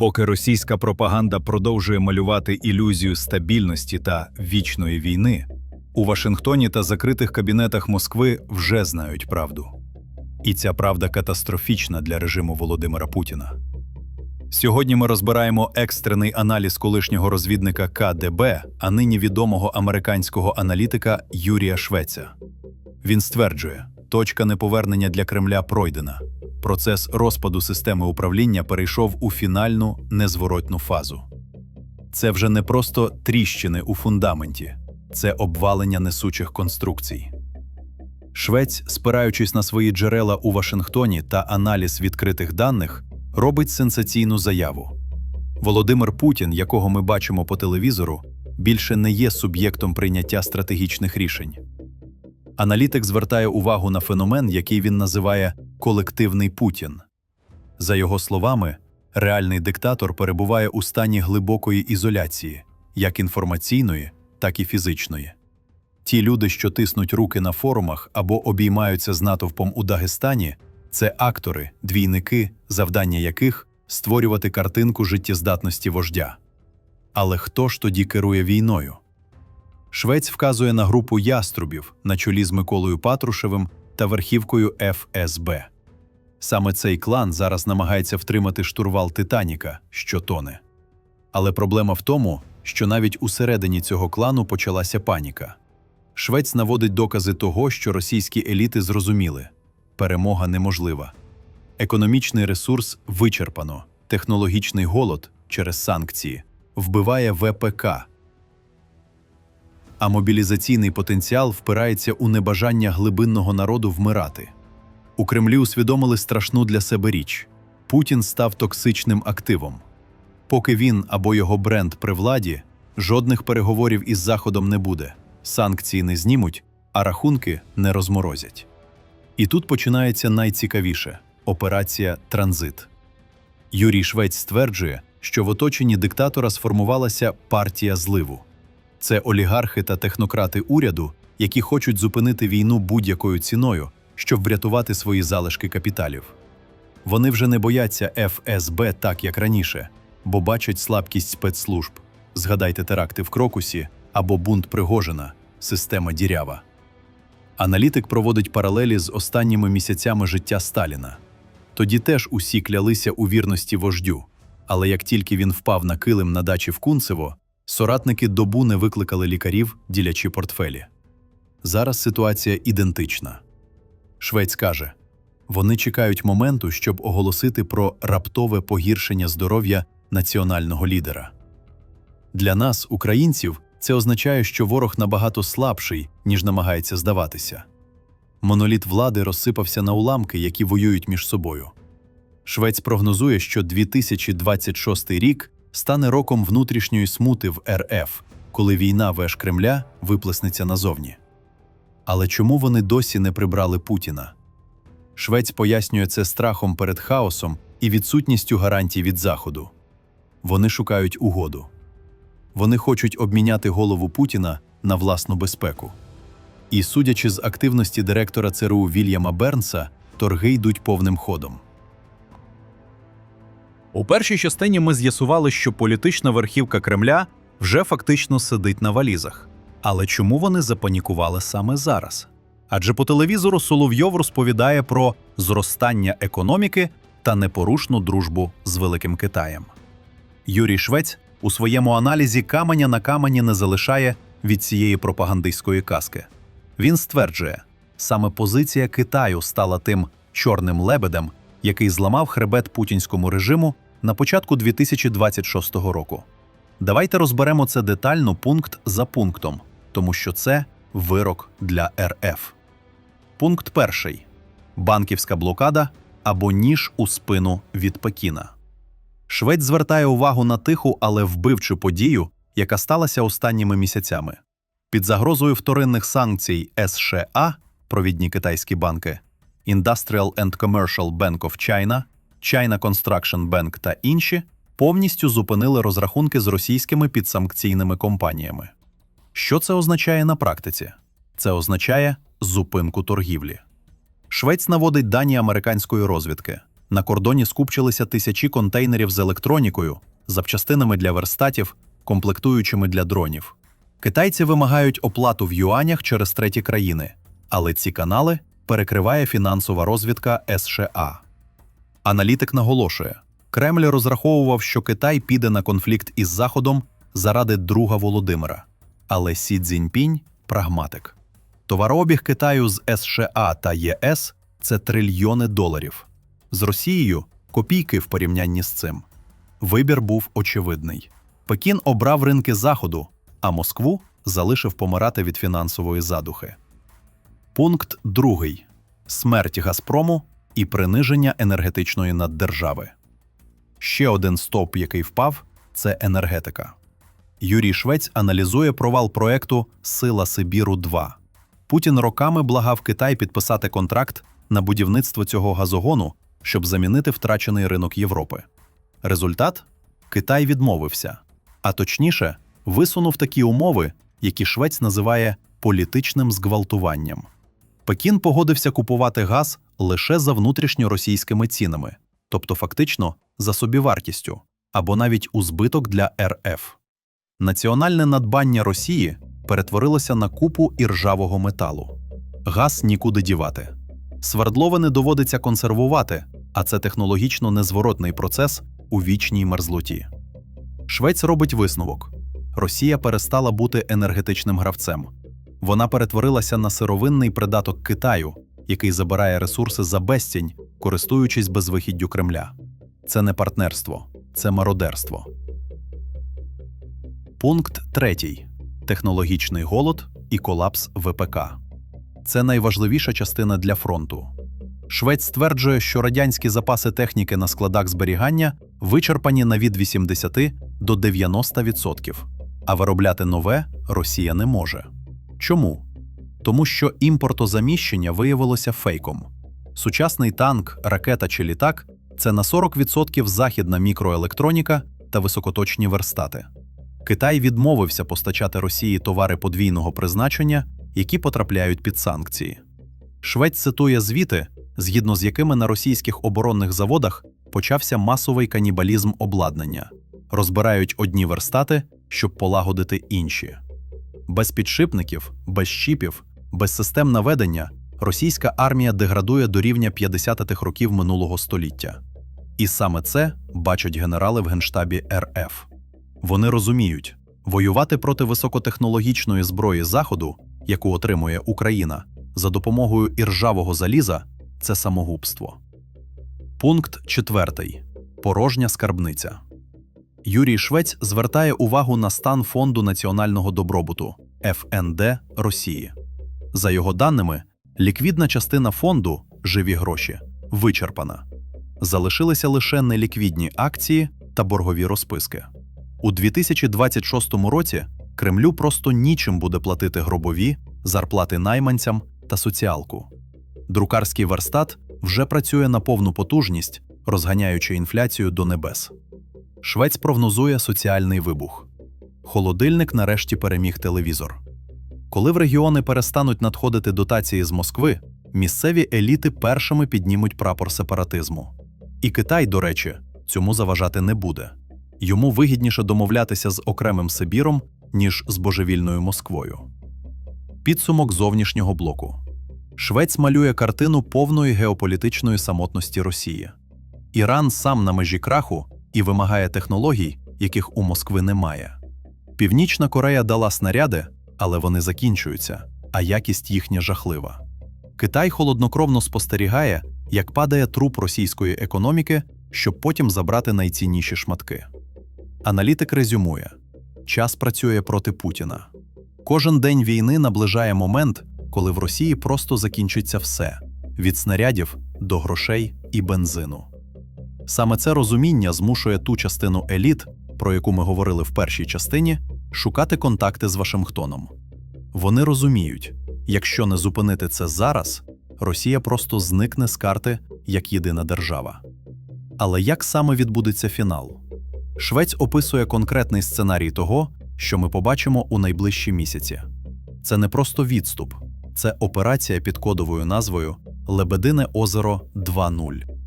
Поки російська пропаганда продовжує малювати ілюзію стабільності та вічної війни, у Вашингтоні та закритих кабінетах Москви вже знають правду. І ця правда катастрофічна для режиму Володимира Путіна. Сьогодні ми розбираємо екстрений аналіз колишнього розвідника КДБ, а нині відомого американського аналітика Юрія Швеця. Він стверджує, точка неповернення для Кремля пройдена. Процес розпаду системи управління перейшов у фінальну незворотну фазу. Це вже не просто тріщини у фундаменті, це обвалення несучих конструкцій. Швець, спираючись на свої джерела у Вашингтоні та аналіз відкритих даних, робить сенсаційну заяву. Володимир Путін, якого ми бачимо по телевізору, більше не є суб'єктом прийняття стратегічних рішень. Аналітик звертає увагу на феномен, який він називає колективний Путін. За його словами, реальний диктатор перебуває у стані глибокої ізоляції, як інформаційної, так і фізичної. Ті люди, що тиснуть руки на форумах або обіймаються з натовпом у Дагестані, це актори, двійники, завдання яких створювати картинку життєздатності вождя. Але хто ж тоді керує війною? Швець вказує на групу яструбів на чолі з Миколою Патрушевим та верхівкою ФСБ. Саме цей клан зараз намагається втримати штурвал Титаніка, що тоне. Але проблема в тому, що навіть усередині цього клану почалася паніка. Швець наводить докази того, що російські еліти зрозуміли перемога неможлива. Економічний ресурс вичерпано, технологічний голод через санкції вбиває ВПК, а мобілізаційний потенціал впирається у небажання глибинного народу вмирати. У Кремлі усвідомили страшну для себе річ Путін став токсичним активом. Поки він або його бренд при владі, жодних переговорів із Заходом не буде, санкції не знімуть, а рахунки не розморозять. І тут починається найцікавіше операція Транзит. Юрій Швець стверджує, що в оточенні диктатора сформувалася партія зливу. Це олігархи та технократи уряду, які хочуть зупинити війну будь-якою ціною, щоб врятувати свої залишки капіталів. Вони вже не бояться ФСБ так, як раніше, бо бачать слабкість спецслужб. Згадайте теракти в Крокусі або бунт Пригожина, система дірява. Аналітик проводить паралелі з останніми місяцями життя Сталіна. Тоді теж усі клялися у вірності вождю, але як тільки він впав на килим на дачі в Кунцево, соратники добу не викликали лікарів, ділячи портфелі. Зараз ситуація ідентична. Швець каже: вони чекають моменту, щоб оголосити про раптове погіршення здоров'я національного лідера. Для нас, українців, це означає, що ворог набагато слабший, ніж намагається здаватися. Моноліт влади розсипався на уламки, які воюють між собою. Швець прогнозує, що 2026 рік стане роком внутрішньої смути в РФ, коли війна веж Кремля виплеснеться назовні. Але чому вони досі не прибрали Путіна? Швець пояснює це страхом перед хаосом і відсутністю гарантій від Заходу. Вони шукають угоду. Вони хочуть обміняти голову Путіна на власну безпеку. І, судячи з активності директора ЦРУ Вільяма Бернса, торги йдуть повним ходом. У першій частині ми з'ясували, що політична верхівка Кремля вже фактично сидить на валізах. Але чому вони запанікували саме зараз? Адже по телевізору Соловйов розповідає про зростання економіки та непорушну дружбу з Великим Китаєм. Юрій Швець у своєму аналізі каменя на камені не залишає від цієї пропагандистської казки. Він стверджує, саме позиція Китаю стала тим чорним лебедем, який зламав хребет путінському режиму на початку 2026 року. Давайте розберемо це детально пункт за пунктом, тому що це вирок для РФ. Пункт перший: банківська блокада або ніж у спину від Пекіна. Швець звертає увагу на тиху, але вбивчу подію, яка сталася останніми місяцями. Під загрозою вторинних санкцій США, провідні китайські банки, Industrial and Commercial Bank of China, China Construction Bank та інші повністю зупинили розрахунки з російськими підсанкційними компаніями. Що це означає на практиці? Це означає зупинку торгівлі. Швець наводить дані американської розвідки. На кордоні скупчилися тисячі контейнерів з електронікою, запчастинами для верстатів, комплектуючими для дронів. Китайці вимагають оплату в юанях через треті країни, але ці канали перекриває фінансова розвідка США. Аналітик наголошує, Кремль розраховував, що Китай піде на конфлікт із Заходом заради друга Володимира. Але Сі Цзіньпінь – прагматик. Товарообіг Китаю з США та ЄС це трильйони доларів. З Росією копійки в порівнянні з цим. Вибір був очевидний. Пекін обрав ринки Заходу, а Москву залишив помирати від фінансової задухи. Пункт другий: смерть Газпрому і приниження енергетичної наддержави. Ще один стовп, який впав, це енергетика. Юрій Швець аналізує провал проекту Сила Сибіру 2 Путін роками благав Китай підписати контракт на будівництво цього газогону, щоб замінити втрачений ринок Європи. Результат Китай відмовився, а точніше, висунув такі умови, які Швець називає політичним зґвалтуванням. Пекін погодився купувати газ лише за внутрішньоросійськими цінами, тобто фактично за собівартістю, або навіть у збиток для РФ. Національне надбання Росії перетворилося на купу іржавого металу. Газ нікуди дівати. Свердловини доводиться консервувати, а це технологічно незворотний процес у вічній мерзлоті. Швець робить висновок: Росія перестала бути енергетичним гравцем. Вона перетворилася на сировинний придаток Китаю, який забирає ресурси за безцінь, користуючись безвихіддю Кремля. Це не партнерство, це мародерство. Пункт третій: технологічний голод і колапс ВПК. Це найважливіша частина для фронту. Швець стверджує, що радянські запаси техніки на складах зберігання вичерпані на від 80 до 90%, а виробляти нове Росія не може. Чому? Тому що імпортозаміщення виявилося фейком. Сучасний танк, ракета чи літак це на 40% західна мікроелектроніка та високоточні верстати. Китай відмовився постачати Росії товари подвійного призначення, які потрапляють під санкції. Швець цитує звіти, згідно з якими на російських оборонних заводах почався масовий канібалізм обладнання, розбирають одні верстати, щоб полагодити інші. Без підшипників, без щіпів, без систем наведення російська армія деградує до рівня 50-х років минулого століття. І саме це бачать генерали в генштабі РФ. Вони розуміють, воювати проти високотехнологічної зброї Заходу, яку отримує Україна, за допомогою іржавого заліза це самогубство. Пункт четвертий. Порожня скарбниця. Юрій Швець звертає увагу на стан Фонду національного добробуту ФНД Росії. За його даними, ліквідна частина фонду живі гроші вичерпана. Залишилися лише неліквідні акції та боргові розписки. У 2026 році Кремлю просто нічим буде платити гробові, зарплати найманцям та соціалку. Друкарський верстат вже працює на повну потужність, розганяючи інфляцію до небес. Швець прогнозує соціальний вибух. Холодильник нарешті переміг телевізор. Коли в регіони перестануть надходити дотації з Москви, місцеві еліти першими піднімуть прапор сепаратизму. І Китай, до речі, цьому заважати не буде. Йому вигідніше домовлятися з окремим Сибіром, ніж з божевільною Москвою. Підсумок зовнішнього блоку. Швець малює картину повної геополітичної самотності Росії. Іран сам на межі краху і вимагає технологій, яких у Москви немає. Північна Корея дала снаряди, але вони закінчуються, а якість їхня жахлива. Китай холоднокровно спостерігає, як падає труп російської економіки, щоб потім забрати найцінніші шматки. Аналітик резюмує: час працює проти Путіна. Кожен день війни наближає момент, коли в Росії просто закінчиться все від снарядів до грошей і бензину. Саме це розуміння змушує ту частину еліт, про яку ми говорили в першій частині, шукати контакти з Вашингтоном. Вони розуміють, якщо не зупинити це зараз, Росія просто зникне з карти як єдина держава. Але як саме відбудеться фінал? Швець описує конкретний сценарій того, що ми побачимо у найближчі місяці. Це не просто відступ, це операція під кодовою назвою Лебедине озеро 2.0.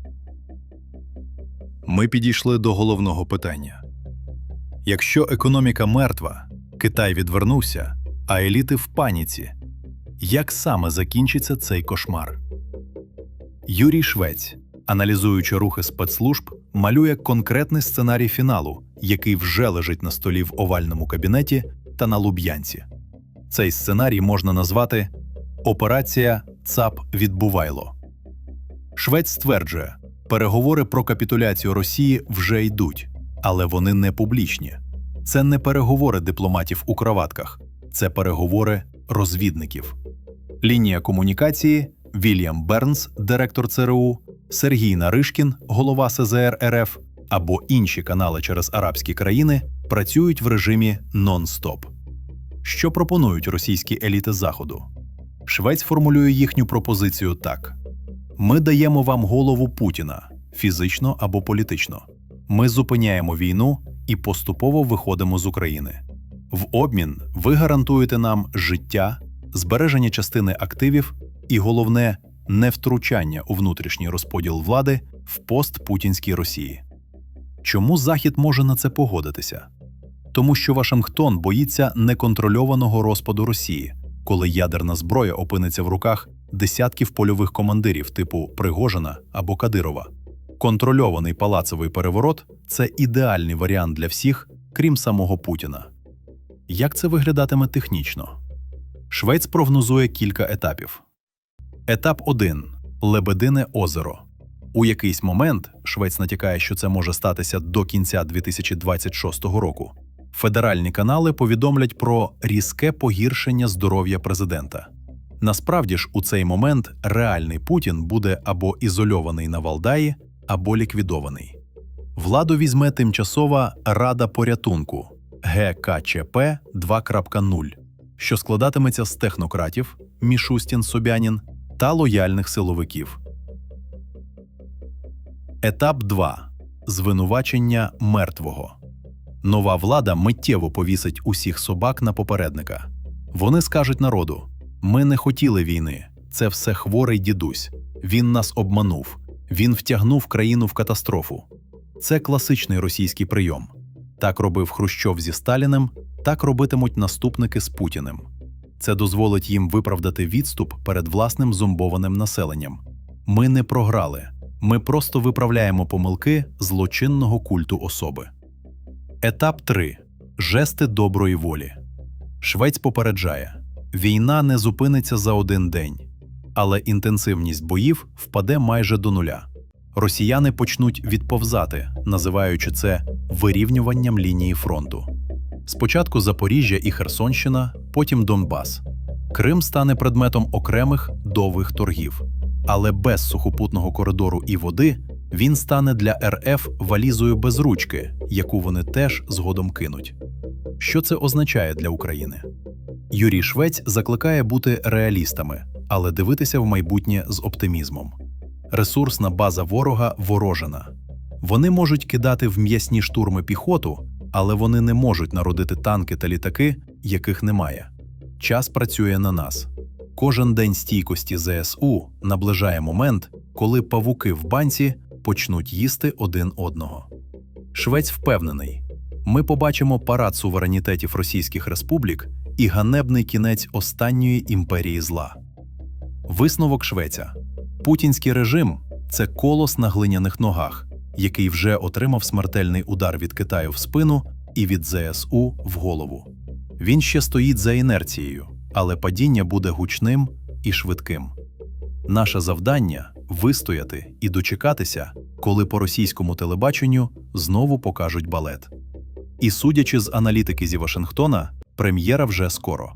ми підійшли до головного питання. Якщо економіка мертва, Китай відвернувся, а еліти в паніці, як саме закінчиться цей кошмар? Юрій Швець, аналізуючи рухи спецслужб, малює конкретний сценарій фіналу, який вже лежить на столі в овальному кабінеті та на Луб'янці. Цей сценарій можна назвати Операція ЦАП відбувайло. Швець стверджує, переговори про капітуляцію Росії вже йдуть, але вони не публічні. Це не переговори дипломатів у кроватках, це переговори розвідників. Лінія комунікації Вільям Бернс, директор ЦРУ, Сергій Наришкін, голова СЗР РФ або інші канали через арабські країни працюють в режимі нон-стоп. Що пропонують російські еліти Заходу? Швець формулює їхню пропозицію так: ми даємо вам голову Путіна фізично або політично. Ми зупиняємо війну і поступово виходимо з України. В обмін ви гарантуєте нам життя, збереження частини активів і головне невтручання у внутрішній розподіл влади в постпутінській Росії. Чому Захід може на це погодитися? Тому що Вашингтон боїться неконтрольованого розпаду Росії, коли ядерна зброя опиниться в руках десятків польових командирів типу Пригожина або Кадирова. Контрольований палацовий переворот це ідеальний варіант для всіх, крім самого Путіна. Як це виглядатиме технічно? Швець прогнозує кілька етапів. Етап 1 Лебедине озеро. У якийсь момент Швець натякає, що це може статися до кінця 2026 року. Федеральні канали повідомлять про різке погіршення здоров'я президента. Насправді ж, у цей момент реальний Путін буде або ізольований на Валдаї, або ліквідований. Владу візьме тимчасова Рада порятунку ГКЧП 2.0, що складатиметься з технократів Мішустін Собянін та лояльних силовиків. Етап 2. Звинувачення мертвого. Нова влада миттєво повісить усіх собак на попередника. Вони скажуть народу: ми не хотіли війни, це все хворий дідусь. Він нас обманув, він втягнув країну в катастрофу. Це класичний російський прийом. Так робив Хрущов зі Сталіним, так робитимуть наступники з Путіним. Це дозволить їм виправдати відступ перед власним зомбованим населенням. Ми не програли, ми просто виправляємо помилки злочинного культу особи. Етап 3. Жести доброї волі. Швець попереджає: війна не зупиниться за один день, але інтенсивність боїв впаде майже до нуля. Росіяни почнуть відповзати, називаючи це вирівнюванням лінії фронту. Спочатку Запоріжжя і Херсонщина, потім Донбас. Крим стане предметом окремих довгих торгів, але без сухопутного коридору і води він стане для РФ валізою без ручки, яку вони теж згодом кинуть. Що це означає для України? Юрій Швець закликає бути реалістами, але дивитися в майбутнє з оптимізмом. Ресурсна база ворога ворожена. Вони можуть кидати в м'ясні штурми піхоту, але вони не можуть народити танки та літаки, яких немає. Час працює на нас. Кожен день стійкості ЗСУ наближає момент, коли павуки в банці почнуть їсти один одного. Швець впевнений, ми побачимо парад суверенітетів російських республік і ганебний кінець останньої імперії зла. Висновок Швеця: Путінський режим це колос на глиняних ногах, який вже отримав смертельний удар від Китаю в спину і від ЗСУ в голову. Він ще стоїть за інерцією, але падіння буде гучним і швидким. Наше завдання вистояти і дочекатися, коли по російському телебаченню знову покажуть балет. І судячи з аналітики зі Вашингтона, прем'єра вже скоро.